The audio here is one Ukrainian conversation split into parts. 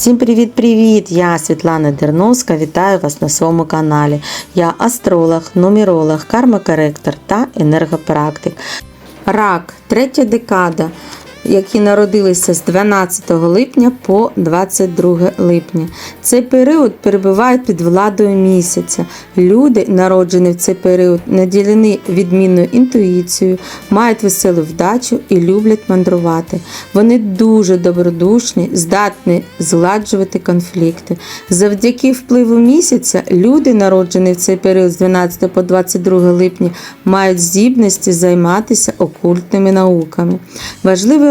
Всім привіт-привіт! Я Світлана Дерновська. Вітаю вас на своєму каналі. Я астролог, нумеролог, кармакоректор та енергопрактик. Рак, третя декада, які народилися з 12 липня по 22 липня. Цей період перебувають під владою місяця. Люди, народжені в цей період, наділені відмінною інтуїцією, мають веселу вдачу і люблять мандрувати. Вони дуже добродушні, здатні згладжувати конфлікти. Завдяки впливу місяця люди, народжені в цей період з 12 по 22 липня, мають здібності займатися окультними науками.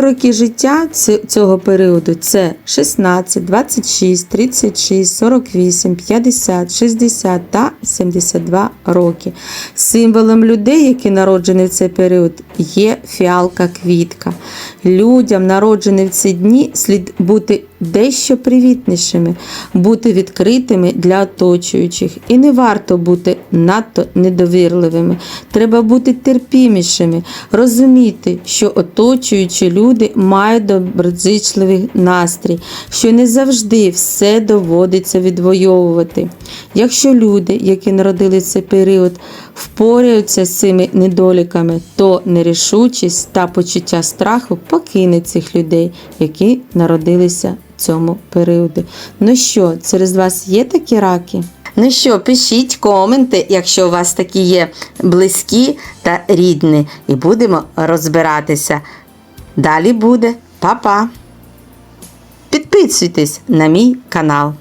Роки життя цього періоду це 16, 26, 36, 48, 50, 60 та 72 роки. Символом людей, які народжені в цей період, є фіалка-квітка. Людям, народженим в ці дні, слід бути дещо привітнішими, бути відкритими для оточуючих. І не варто бути надто недовірливими. Треба бути терпімішими, розуміти, що оточуючі люди мають доброзичливий настрій, що не завжди все доводиться відвоювати. Якщо люди, які народили цей період, впораються з цими недоліками, то нерішучість та почуття страху покине цих людей, які народилися в цьому періоді. Ну що, через вас є такі раки? Ну що, пишіть коменти, якщо у вас такі є близькі та рідні, і будемо розбиратися. Далі буде Па-па! Підписуйтесь на мій канал.